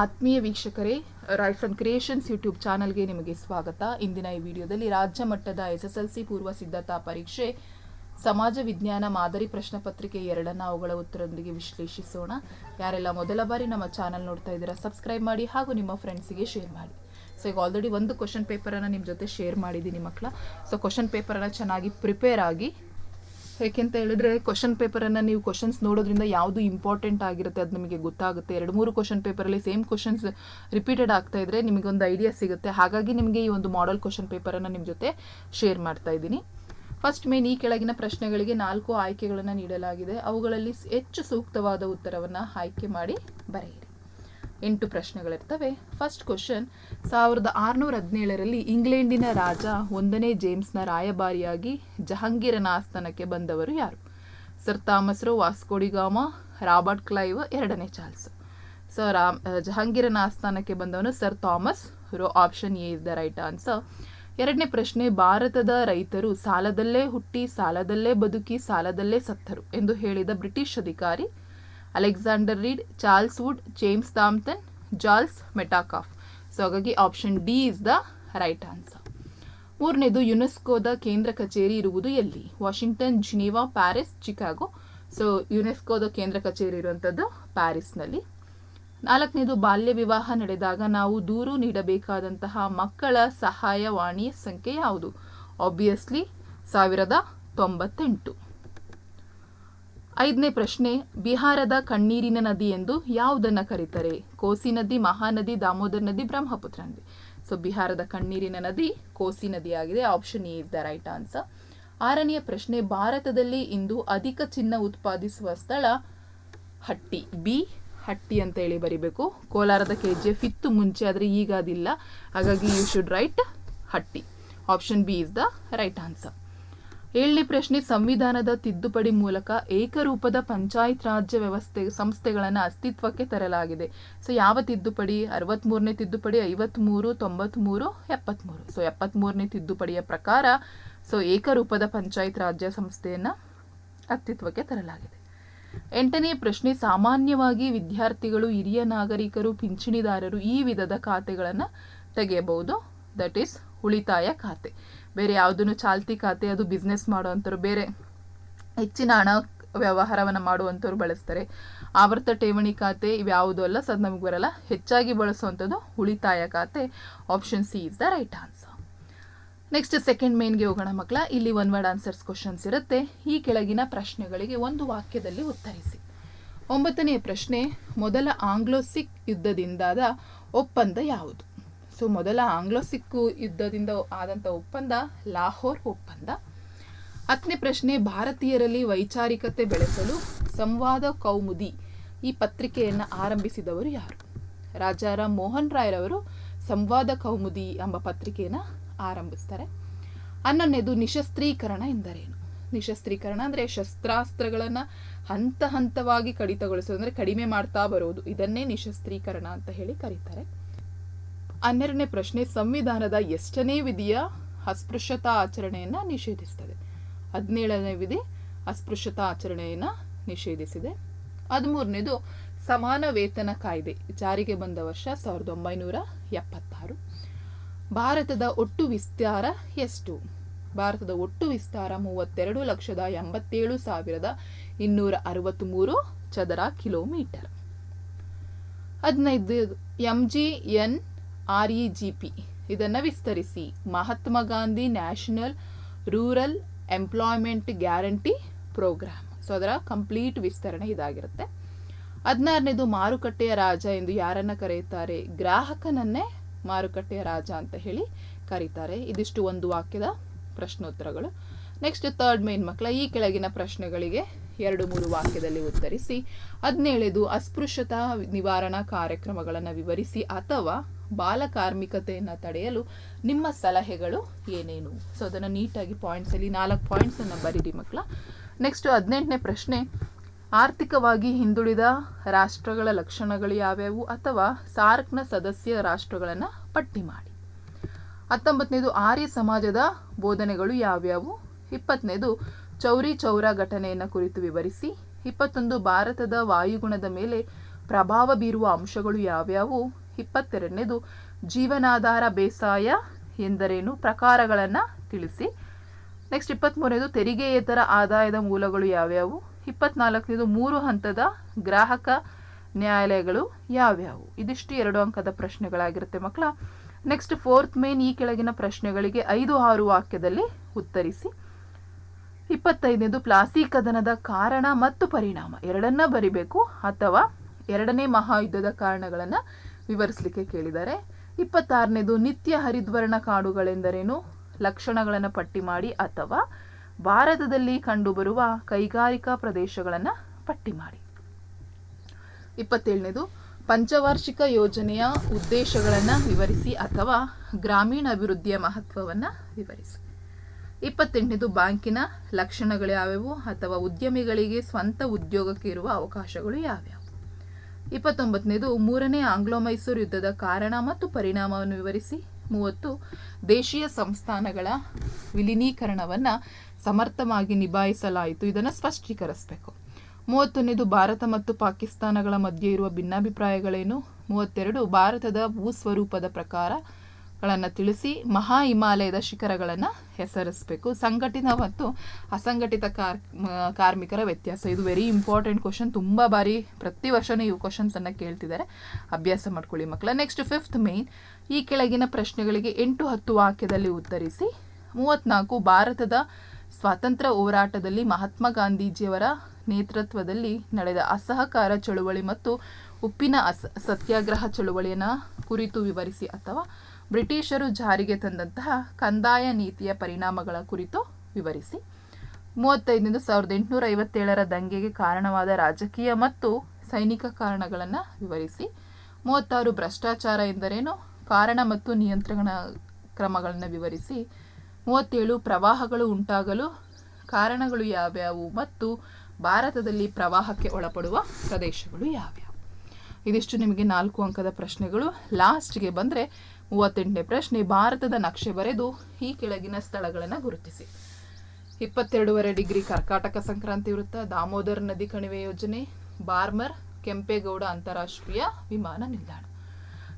ಆತ್ಮೀಯ ವೀಕ್ಷಕರೇ right and creations YouTube ಚಾನಲ್ಗೆ ನಿಮಗೆ ಸ್ವಾಗತ. ಇಂದಿನ ಈ ವಿಡಿಯೋದಲ್ಲಿ ರಾಜ್ಯ ಮಟ್ಟದ ಎಸ್ ಎಸ್ ಎಲ್ ಸಿ ಪೂರ್ವ ಸಿದ್ಧತಾ ಪರೀಕ್ಷೆ, ಸಮಾಜ ವಿಜ್ಞಾನ ಮಾದರಿ ಪ್ರಶ್ನೆ ಪತ್ರಿಕೆ ಎರಡನ್ನ ಅವುಗಳ ಉತ್ತರದೊಂದಿಗೆ ವಿಶ್ಲೇಷಿಸೋಣ. ಯಾರೆಲ್ಲ ಮೊದಲ ಬಾರಿ ನಮ್ಮ ಚಾನಲ್ ನೋಡ್ತಾ ಇದ್ದೀರಾ ಸಬ್ಸ್ಕ್ರೈಬ್ ಮಾಡಿ ಹಾಗೂ ನಿಮ್ಮ ಫ್ರೆಂಡ್ಸಿಗೆ ಶೇರ್ ಮಾಡಿ. ಸೊ ಈಗ ಆಲ್ರೆಡಿ ಒಂದು ಕ್ವಶನ್ ಪೇಪರನ್ನು ನಿಮ್ಮ ಜೊತೆ ಶೇರ್ ಮಾಡಿದ್ದೀನಿ ಮಕ್ಕಳ. ಸೊ ಕ್ವಶನ್ ಪೇಪರನ್ನು ಚೆನ್ನಾಗಿ ಪ್ರಿಪೇರ್ ಆಗಿ ಯಾಕೆಂತ ಹೇಳಿದ್ರೆ ಕ್ವಶನ್ ಪೇಪರನ್ನು ನೀವು ಕ್ವಶನ್ಸ್ ನೋಡೋದ್ರಿಂದ ಯಾವುದು ಇಂಪಾರ್ಟೆಂಟ್ ಆಗಿರುತ್ತೆ ಅದು ನಿಮಗೆ ಗೊತ್ತಾಗುತ್ತೆ. ಎರಡು, ಮೂರು ಕ್ವಶನ್ ಪೇಪರಲ್ಲಿ ಸೇಮ್ ಕ್ವಶನ್ಸ್ ರಿಪೀಟೆಡ್ ಆಗ್ತಾ ಇದ್ರೆ ನಿಮಗೊಂದು ಐಡಿಯಾ ಸಿಗುತ್ತೆ. ಹಾಗಾಗಿ ನಿಮಗೆ ಈ ಒಂದು ಮಾಡಲ್ ಕ್ವಶನ್ ಪೇಪರನ್ನು ನಿಮ್ಮ ಜೊತೆ ಶೇರ್ ಮಾಡ್ತಾ ಇದ್ದೀನಿ. ಫಸ್ಟ್ ಮೇನ್ ಈ ಕೆಳಗಿನ ಪ್ರಶ್ನೆಗಳಿಗೆ ನಾಲ್ಕು ಆಯ್ಕೆಗಳನ್ನು ನೀಡಲಾಗಿದೆ. ಅವುಗಳಲ್ಲಿ ಹೆಚ್ಚು ಸೂಕ್ತವಾದ ಉತ್ತರವನ್ನು ಆಯ್ಕೆ ಮಾಡಿ ಬರೆಯಿರಿ. ಎಂಟು ಪ್ರಶ್ನೆಗಳಿರ್ತವೆ. ಫಸ್ಟ್ ಕ್ವಶನ್ ಸಾವಿರದ ಆರುನೂರ ಹದಿನೇಳರಲ್ಲಿ ಇಂಗ್ಲೆಂಡಿನ ರಾಜ ಒಂದನೇ ಜೇಮ್ಸ್ನ ರಾಯಭಾರಿಯಾಗಿ ಜಹಾಂಗೀರನ ಆಸ್ಥಾನಕ್ಕೆ ಬಂದವರು ಯಾರು? Sir Thomas Roe Vasco da Gama Robert Clive, ಎರಡನೇ ಚಾರ್ಲ್ಸ್. ಸೊ ರಾಮ್ ಜಹಾಂಗೀರನ ಆಸ್ಥಾನಕ್ಕೆ ಬಂದವನು sir Thomas Roe, option A is the right answer. ಎರಡನೇ ಪ್ರಶ್ನೆ, ಭಾರತದ ರೈತರು ಸಾಲದಲ್ಲೇ ಹುಟ್ಟಿ, ಸಾಲದಲ್ಲೇ ಬದುಕಿ, ಸಾಲದಲ್ಲೇ ಸತ್ತರು ಎಂದು ಹೇಳಿದ ಬ್ರಿಟಿಷ್ ಅಧಿಕಾರಿ Alexander Read, Charles Wood, James Thomason Charles Metcalfe. So ಹಾಗಾಗಿ option D is the right answer ಮೂರನೇದು, ಯುನೆಸ್ಕೋದ ಕೇಂದ್ರ ಕಚೇರಿ ಇರುವುದು ಎಲ್ಲಿ? Washington, Geneva, Paris, Chicago. So ಯುನೆಸ್ಕೋದ ಕೇಂದ್ರ ಕಚೇರಿ ಇರುವಂಥದ್ದು ಪ್ಯಾರಿಸ್ನಲ್ಲಿ. ನಾಲ್ಕನೇದು, ಬಾಲ್ಯ ವಿವಾಹ ನಡೆದಾಗ ನಾವು ದೂರು ನೀಡಬೇಕಾದಂತಹ ಮಕ್ಕಳ ಸಹಾಯವಾಣಿ ಸಂಖ್ಯೆ ಯಾವುದು? ಆಬ್ವಿಯಸ್ಲಿ ಸಾವಿರದ ತೊಂಬತ್ತೆಂಟು. ಐದನೇ ಪ್ರಶ್ನೆ, ಬಿಹಾರದ ಕಣ್ಣೀರಿನ ನದಿ ಎಂದು ಯಾವುದನ್ನು ಕರೀತಾರೆ? ಕೋಸಿ ನದಿ, ಮಹಾನದಿ, ದಾಮೋದರ್ ನದಿ, ಬ್ರಹ್ಮಪುತ್ರ ನದಿ. ಸೊ ಬಿಹಾರದ ಕಣ್ಣೀರಿನ ನದಿ ಕೋಸಿ ನದಿ ಆಗಿದೆ. Option A is the right answer ಆರನೆಯ ಪ್ರಶ್ನೆ, ಭಾರತದಲ್ಲಿ ಇಂದು ಅಧಿಕ ಚಿನ್ನ ಉತ್ಪಾದಿಸುವ ಸ್ಥಳ ಹಟ್ಟಿ. ಬಿ ಹಟ್ಟಿ ಅಂತ ಹೇಳಿ ಬರಿಬೇಕು. ಕೋಲಾರದ ಕೆ ಜಿ ಎಫ್ ಇತ್ತು ಮುಂಚೆ, ಆದರೆ ಈಗ ಅದಿಲ್ಲ. ಹಾಗಾಗಿ you should write Hatti. Option B is the right answer ಏಳನೇ ಪ್ರಶ್ನೆ, ಸಂವಿಧಾನದ ತಿದ್ದುಪಡಿ ಮೂಲಕ ಏಕರೂಪದ ಪಂಚಾಯತ್ ರಾಜ್ಯ ವ್ಯವಸ್ಥೆ ಸಂಸ್ಥೆಗಳನ್ನು ಅಸ್ತಿತ್ವಕ್ಕೆ ತರಲಾಗಿದೆ. ಸೊ ಯಾವ ತಿದ್ದುಪಡಿ? ಅರವತ್ತ್ಮೂರನೇ ತಿದ್ದುಪಡಿ ಐವತ್ತ್ಮೂರು ತೊಂಬತ್ತ್ಮೂರು ಎಪ್ಪತ್ತ್ಮೂರು ಸೊ ಎಪ್ಪತ್ತ್ಮೂರನೇ ತಿದ್ದುಪಡಿಯ ಪ್ರಕಾರ ಸೊ ಏಕರೂಪದ ಪಂಚಾಯತ್ ರಾಜ್ಯ ಸಂಸ್ಥೆಯನ್ನು ಅಸ್ತಿತ್ವಕ್ಕೆ ತರಲಾಗಿದೆ. ಎಂಟನೇ ಪ್ರಶ್ನೆ, ಸಾಮಾನ್ಯವಾಗಿ ವಿದ್ಯಾರ್ಥಿಗಳು, ಹಿರಿಯ ನಾಗರಿಕರು, ಪಿಂಚಣಿದಾರರು ಈ ವಿಧದ ಖಾತೆಗಳನ್ನು ತೆಗೆಯಬಹುದು. ದಟ್ ಈಸ್ ಉಳಿತಾಯ ಖಾತೆ. ಬೇರೆ ಯಾವುದನ್ನು ಚಾಲ್ತಿ ಖಾತೆ, ಅದು ಬಿಸ್ನೆಸ್ ಮಾಡುವಂಥವ್ರು, ಬೇರೆ ಹೆಚ್ಚಿನ ಹಣ ವ್ಯವಹಾರವನ್ನು ಮಾಡುವಂಥವ್ರು ಬಳಸ್ತಾರೆ. ಆವರ್ತ ಠೇವಣಿ ಖಾತೆ ಇವ್ಯಾವುದೂ ಅಲ್ಲ, ಸದ್ ನಮಗೆ ಬರಲ್ಲ. ಹೆಚ್ಚಾಗಿ ಬಳಸುವಂಥದ್ದು ಉಳಿತಾಯ ಖಾತೆ. Option C is the right answer next second ಮೇನ್ಗೆ ಹೋಗೋಣ ಮಕ್ಕಳ ಇಲ್ಲಿ ಒನ್ ವರ್ಡ್ ಆನ್ಸರ್ಸ್ ಕ್ವಶನ್ಸ್ ಇರುತ್ತೆ. ಈ ಕೆಳಗಿನ ಪ್ರಶ್ನೆಗಳಿಗೆ ಒಂದು ವಾಕ್ಯದಲ್ಲಿ ಉತ್ತರಿಸಿ. ಒಂಬತ್ತನೆಯ ಪ್ರಶ್ನೆ, ಮೊದಲ ಆಂಗ್ಲೋ ಸಿಖ್ ಯುದ್ಧದಿಂದಾದ ಒಪ್ಪಂದ ಯಾವುದು? ಸೊ ಮೊದಲ ಆಂಗ್ಲೋ ಸಿಕ್ಕು ಯುದ್ಧದಿಂದ ಆದಂಥ ಒಪ್ಪಂದ, ಲಾಹೋರ್ ಒಪ್ಪಂದ. ಹತ್ತನೇ ಪ್ರಶ್ನೆ, ಭಾರತೀಯರಲ್ಲಿ ವೈಚಾರಿಕತೆ ಬೆಳೆಸಲು ಸಂವಾದ ಕೌಮುದಿ ಈ ಪತ್ರಿಕೆಯನ್ನು ಆರಂಭಿಸಿದವರು ಯಾರು? ರಾಜಾರಾಮ್ ಮೋಹನ್ ರಾಯ್ರವರು ಸಂವಾದ ಕೌಮುದಿ ಎಂಬ ಪತ್ರಿಕೆಯನ್ನು ಆರಂಭಿಸ್ತಾರೆ. ಹನ್ನೊಂದನೇದು, ನಿಶಸ್ತ್ರೀಕರಣ ಎಂದರೇನು? ನಿಶಸ್ತ್ರೀಕರಣ ಅಂದರೆ ಶಸ್ತ್ರಾಸ್ತ್ರಗಳನ್ನು ಹಂತ ಹಂತವಾಗಿ ಕಡಿತಗೊಳಿಸೋದು ಅಂದರೆ ಕಡಿಮೆ ಮಾಡ್ತಾ ಬರೋದು. ಇದನ್ನೇ ನಿಶಸ್ತ್ರೀಕರಣ ಅಂತ ಹೇಳಿ ಕರೀತಾರೆ. ಹನ್ನೆರಡನೇ ಪ್ರಶ್ನೆ, ಸಂವಿಧಾನದ ಎಷ್ಟನೇ ವಿಧಿಯ ಅಸ್ಪೃಶ್ಯತಾ ಆಚರಣೆಯನ್ನು ನಿಷೇಧಿಸ್ತದೆ? ಹದಿನೇಳನೇ ವಿಧಿ ಅಸ್ಪೃಶ್ಯತಾ ಆಚರಣೆಯನ್ನು ನಿಷೇಧಿಸಿದೆ. ಹದಿಮೂರನೇದು, ಸಮಾನ ವೇತನ ಕಾಯ್ದೆ, ಜಾರಿಗೆ ಬಂದ ವರ್ಷ ಸಾವಿರದ ಒಂಬೈನೂರ ಎಪ್ಪತ್ತಾರು. ಭಾರತದ ಒಟ್ಟು ವಿಸ್ತಾರ ಎಷ್ಟು? ಭಾರತದ ಒಟ್ಟು ವಿಸ್ತಾರ ಮೂವತ್ತೆರಡು ಲಕ್ಷದ ಎಂಬತ್ತೇಳು ಸಾವಿರದ ಇನ್ನೂರ ಅರವತ್ತ್ಮೂರು ಚದರ ಕಿಲೋಮೀಟರ್. ಹದಿನೈದು M G N R E G P ಇದನ್ನು ವಿಸ್ತರಿಸಿ. Mahatma Gandhi national rural employment guarantee programme. So ಅದರ ಕಂಪ್ಲೀಟ್ ವಿಸ್ತರಣೆ ಇದಾಗಿರುತ್ತೆ. ಹದಿನಾರನೇದು ಮಾರುಕಟ್ಟೆಯ ರಾಜ ಎಂದು ಯಾರನ್ನ ಕರೆಯುತ್ತಾರೆ? ಗ್ರಾಹಕನನ್ನೇ ಮಾರುಕಟ್ಟೆಯ ರಾಜ ಅಂತ ಹೇಳಿ ಕರೀತಾರೆ. ಇದಿಷ್ಟು ಒಂದು ವಾಕ್ಯದ ಪ್ರಶ್ನೋತ್ತರಗಳು. ನೆಕ್ಸ್ಟ್ ಥರ್ಡ್ ಮೇನ್ ಮಕ್ಕಳ ಈ ಕೆಳಗಿನ ಪ್ರಶ್ನೆಗಳಿಗೆ ಎರಡು ಮೂರು ವಾಕ್ಯದಲ್ಲಿ ಉತ್ತರಿಸಿ, ಹದಿನೇಳದು ಅಸ್ಪೃಶ್ಯತಾ ನಿವಾರಣಾ ಕಾರ್ಯಕ್ರಮಗಳನ್ನು ವಿವರಿಸಿ ಅಥವಾ ಬಾಲಕಾರ್ಮಿಕತೆಯನ್ನು ತಡೆಯಲು ನಿಮ್ಮ ಸಲಹೆಗಳು ಏನೇನು? ಸೊ ಅದನ್ನು ನೀಟಾಗಿ ಪಾಯಿಂಟ್ಸಲ್ಲಿ ನಾಲ್ಕು ಪಾಯಿಂಟ್ಸನ್ನು ಬರೀರಿ ಮಕ್ಕಳ ನೆಕ್ಸ್ಟ್ ಹದಿನೆಂಟನೇ ಪ್ರಶ್ನೆ, ಆರ್ಥಿಕವಾಗಿ ಹಿಂದುಳಿದ ರಾಷ್ಟ್ರಗಳ ಲಕ್ಷಣಗಳು ಯಾವ್ಯಾವು ಅಥವಾ ಸಾರ್ಕ್ನ ಸದಸ್ಯ ರಾಷ್ಟ್ರಗಳನ್ನು ಪಟ್ಟಿ ಮಾಡಿ? ಹತ್ತೊಂಬತ್ತನೇದು ಆರ್ಯ ಸಮಾಜದ ಬೋಧನೆಗಳು ಯಾವ್ಯಾವು? ಇಪ್ಪತ್ತನೇದು ಚೌರಿ ಚೌರ ಘಟನೆಯನ್ನು ಕುರಿತು ವಿವರಿಸಿ, ಇಪ್ಪತ್ತೊಂದು ಭಾರತದ ವಾಯುಗುಣದ ಮೇಲೆ ಪ್ರಭಾವ ಬೀರುವ ಅಂಶಗಳು ಯಾವ್ಯಾವು? ಇಪ್ಪತ್ತೆರಡನೇದು, ಜೀವನಾಧಾರ ಬೇಸಾಯ ಎಂದರೇನು? ಪ್ರಕಾರಗಳನ್ನು ತಿಳಿಸಿ. ನೆಕ್ಸ್ಟ್ ಇಪ್ಪತ್ತ್ಮೂರನೇದು ತೆರಿಗೆಯೇತರ ಆದಾಯದ ಮೂಲಗಳು ಯಾವ್ಯಾವು? ಇಪ್ಪತ್ನಾಲ್ಕನೇದು, ಮೂರು ಹಂತದ ಗ್ರಾಹಕ ನ್ಯಾಯಾಲಯಗಳು ಯಾವ್ಯಾವು? ಇದಿಷ್ಟು ಎರಡು ಅಂಕದ ಪ್ರಶ್ನೆಗಳಾಗಿರುತ್ತೆ ಮಕ್ಕಳ. ನೆಕ್ಸ್ಟ್, ಫೋರ್ತ್ ಮೇನ್ ಈ ಕೆಳಗಿನ ಪ್ರಶ್ನೆಗಳಿಗೆ ಐದು ಆರು ವಾಕ್ಯದಲ್ಲಿ ಉತ್ತರಿಸಿ. ಇಪ್ಪತ್ತೈದನೇದು ಪ್ಲಾಸಿ ಕದನದ ಕಾರಣ ಮತ್ತು ಪರಿಣಾಮ. ಎರಡನ್ನ ಬರಿಬೇಕು ಅಥವಾ ಎರಡನೇ ಮಹಾಯುದ್ಧದ ಕಾರಣಗಳನ್ನು ವಿವರಿಸಲಿಕ್ಕೆ ಕೇಳಿದ್ದಾರೆ. ಇಪ್ಪತ್ತಾರನೇದು ನಿತ್ಯ ಹರಿದ್ವರ್ಣ ಕಾಡುಗಳೆಂದರೇನು? ಲಕ್ಷಣಗಳನ್ನು ಪಟ್ಟಿ ಮಾಡಿ ಅಥವಾ ಭಾರತದಲ್ಲಿ ಕಂಡುಬರುವ ಕೈಗಾರಿಕಾ ಪ್ರದೇಶಗಳನ್ನು ಪಟ್ಟಿ ಮಾಡಿ. ಇಪ್ಪತ್ತೇಳನೇದು ಪಂಚವಾರ್ಷಿಕ ಯೋಜನೆಯ ಉದ್ದೇಶಗಳನ್ನು ವಿವರಿಸಿ ಅಥವಾ ಗ್ರಾಮೀಣ ಅಭಿವೃದ್ಧಿಯ ಮಹತ್ವವನ್ನು ವಿವರಿಸಿ. ಇಪ್ಪತ್ತೆಂಟನೇದು ಬ್ಯಾಂಕಿನ ಲಕ್ಷಣಗಳು ಯಾವ್ಯಾವು ಅಥವಾ ಉದ್ಯಮಿಗಳಿಗೆ ಸ್ವಂತ ಉದ್ಯೋಗಕ್ಕೆ ಇರುವ ಅವಕಾಶಗಳು ಯಾವ್ಯಾವು? ಇಪ್ಪತ್ತೊಂಬತ್ತನೇದು ಮೂರನೇ ಆಂಗ್ಲೋ ಮೈಸೂರು ಯುದ್ಧದ ಕಾರಣ ಮತ್ತು ಪರಿಣಾಮವನ್ನು ವಿವರಿಸಿ. ಮೂವತ್ತು, ದೇಶೀಯ ಸಂಸ್ಥಾನಗಳ ವಿಲೀನೀಕರಣವನ್ನು ಸಮರ್ಥವಾಗಿ ನಿಭಾಯಿಸಲಾಯಿತು. ಇದನ್ನು ಸ್ಪಷ್ಟೀಕರಿಸಬೇಕು. ಮೂವತ್ತೊಂದನೇದು ಭಾರತ ಮತ್ತು ಪಾಕಿಸ್ತಾನಗಳ ಮಧ್ಯೆ ಇರುವ ಭಿನ್ನಾಭಿಪ್ರಾಯಗಳೇನು? ಮೂವತ್ತೆರಡು, ಭಾರತದ ಭೂಸ್ವರೂಪದ ಪ್ರಕಾರಗಳನ್ನು ತಿಳಿಸಿ ಮಹಾ ಹಿಮಾಲಯದ ಶಿಖರಗಳನ್ನು ಹೆಸರಿಸಬೇಕು. ಸಂಘಟಿತ ಮತ್ತು ಅಸಂಘಟಿತ ಕಾರ್ ಕಾರ್ಮಿಕರ ವ್ಯತ್ಯಾಸ. ಇದು ವೆರಿ ಇಂಪಾರ್ಟೆಂಟ್ ಕ್ವಶನ್ ತುಂಬ ಬಾರಿ ಪ್ರತಿ ವರ್ಷನೂ ಈ ಕ್ವಶನ್ಸನ್ನು ಕೇಳ್ತಿದ್ದಾರೆ. ಅಭ್ಯಾಸ ಮಾಡ್ಕೊಳ್ಳಿ ಮಕ್ಕಳ. ನೆಕ್ಸ್ಟ್ ಫಿಫ್ತ್ ಮೇನ್ ಈ ಕೆಳಗಿನ ಪ್ರಶ್ನೆಗಳಿಗೆ ಎಂಟು ಹತ್ತು ವಾಕ್ಯದಲ್ಲಿ ಉತ್ತರಿಸಿ, ಮೂವತ್ನಾಲ್ಕು ಭಾರತದ ಸ್ವಾತಂತ್ರ್ಯ ಹೋರಾಟದಲ್ಲಿ ಮಹಾತ್ಮ ಗಾಂಧೀಜಿಯವರ ನೇತೃತ್ವದಲ್ಲಿ ನಡೆದ ಅಸಹಕಾರ ಚಳುವಳಿ ಮತ್ತು ಉಪ್ಪಿನ ಅಸ, ಸತ್ಯಾಗ್ರಹ ಚಳುವಳಿಯನ್ನು ಕುರಿತು ವಿವರಿಸಿ ಅಥವಾ ಬ್ರಿಟಿಷರು ಜಾರಿಗೆ ತಂದಂತಹ ಕಂದಾಯ ನೀತಿಯ ಪರಿಣಾಮಗಳ ಕುರಿತು ವಿವರಿಸಿ. ಮೂವತ್ತೈದರಿಂದ ಸಾವಿರದ ಎಂಟುನೂರ ಐವತ್ತೇಳರ ದಂಗೆಗೆ ಕಾರಣವಾದ ರಾಜಕೀಯ ಮತ್ತು ಸೈನಿಕ ಕಾರಣಗಳನ್ನು ವಿವರಿಸಿ. ಮೂವತ್ತಾರು ಭ್ರಷ್ಟಾಚಾರ ಎಂದರೇನು? ಕಾರಣ ಮತ್ತು ನಿಯಂತ್ರಣ ಕ್ರಮಗಳನ್ನು ವಿವರಿಸಿ. ಮೂವತ್ತೇಳು ಪ್ರವಾಹಗಳು ಉಂಟಾಗಲು ಕಾರಣಗಳು ಯಾವ್ಯಾವು ಮತ್ತು ಭಾರತದಲ್ಲಿ ಪ್ರವಾಹಕ್ಕೆ ಒಳಪಡುವ ಪ್ರದೇಶಗಳು ಯಾವ್ಯಾವು? ಇದಿಷ್ಟು ನಿಮಗೆ ನಾಲ್ಕು ಅಂಕದ ಪ್ರಶ್ನೆಗಳು. ಲಾಸ್ಟ್ಗೆ ಬಂದರೆ ಮೂವತ್ತೆಂಟನೇ ಪ್ರಶ್ನೆ, ಭಾರತದ ನಕ್ಷೆ ಬರೆದು ಈ ಕೆಳಗಿನ ಸ್ಥಳಗಳನ್ನು ಗುರುತಿಸಿ. ಇಪ್ಪತ್ತೆರಡೂವರೆ ಡಿಗ್ರಿ ಕರ್ಕಾಟಕ ಸಂಕ್ರಾಂತಿ ವೃತ್ತ, ದಾಮೋದರ್ ನದಿ ಕಣಿವೆ ಯೋಜನೆ, ಬಾರ್ಮರ್, ಕೆಂಪೇಗೌಡ ಅಂತಾರಾಷ್ಟ್ರೀಯ ವಿಮಾನ ನಿಲ್ದಾಣ.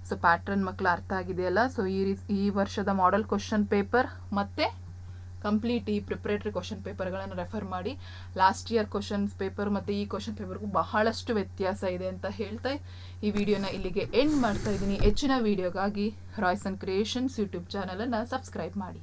ಸೊ ಪ್ಯಾಟ್ರನ್ ಮಕ್ಕಳು ಅರ್ಥ ಆಗಿದೆಯಲ್ಲ? ಸೊ ಈ ರೀ ಈ ವರ್ಷದ ಮಾಡೆಲ್ ಕ್ವಶನ್ ಪೇಪರ್ ಮತ್ತು ಕಂಪ್ಲೀಟ್ ಈ ಪ್ರಿಪ್ರೇಟರಿ ಕ್ವಶನ್ ಪೇಪರ್ಗಳನ್ನು ರೆಫರ್ ಮಾಡಿ. ಲಾಸ್ಟ್ ಇಯರ್ ಕ್ವಶನ್ಸ್ ಪೇಪರ್ ಮತ್ತು ಈ ಕ್ವಶನ್ ಪೇಪರ್ಗೂ ಬಹಳಷ್ಟು ವ್ಯತ್ಯಾಸ ಇದೆ ಅಂತ ಹೇಳ್ತಾ ಈ ವಿಡಿಯೋನ ಇಲ್ಲಿಗೆ ಎಂಡ್ ಮಾಡ್ತಾ ಇದ್ದೀನಿ. ಹೆಚ್ಚಿನ ವಿಡಿಯೋಗಾಗಿ ರಾಯ್ಸನ್ ಕ್ರಿಯೇಷನ್ಸ್ ಯೂಟ್ಯೂಬ್ ಚಾನಲನ್ನು ಸಬ್ಸ್ಕ್ರೈಬ್ ಮಾಡಿ.